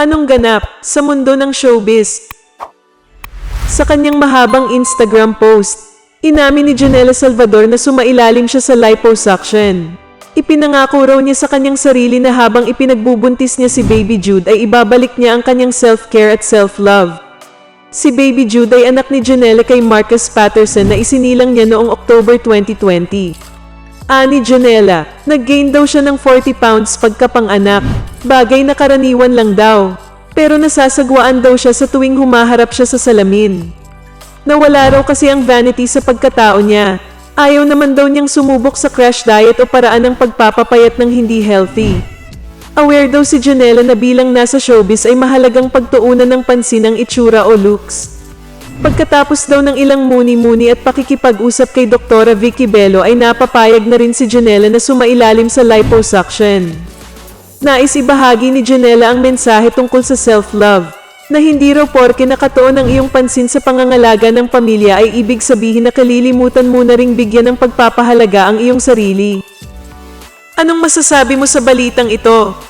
Anong ganap sa mundo ng showbiz? Sa kanyang mahabang Instagram post, inamin ni Janela Salvador na sumailalim siya sa liposuction. Ipinangako raw niya sa kanyang sarili na habang ipinagbubuntis niya si Baby Jude ay ibabalik niya ang kanyang self-care at self-love. Si Baby Jude ay anak ni Janela kay Marcus Patterson na isinilang niya noong October 2020. Ani Janela, nag-gain daw siya ng 40 pounds pagkapanganak. Bagay na karaniwan lang daw. Pero nasasagwaan daw siya sa tuwing humaharap siya sa salamin. Nawala raw kasi ang vanity sa pagkatao niya. Ayaw naman daw niyang sumubok sa crash diet o paraan ng pagpapapayat ng hindi healthy. Aware daw si Janela na bilang nasa showbiz ay mahalagang pagtuunan ng pansin ang itsura o looks. Pagkatapos daw ng ilang muni-muni at pakikipag-usap kay Doktora Vicky Bello ay napapayag na rin si Janela na sumailalim sa liposuction. Nais ibahagi ni Janela ang mensahe tungkol sa self-love, na hindi raw porke nakatuon ang iyong pansin sa pangangalaga ng pamilya ay ibig sabihin na kalilimutan mo na ring bigyan ng pagpapahalaga ang iyong sarili. Anong masasabi mo sa balitang ito?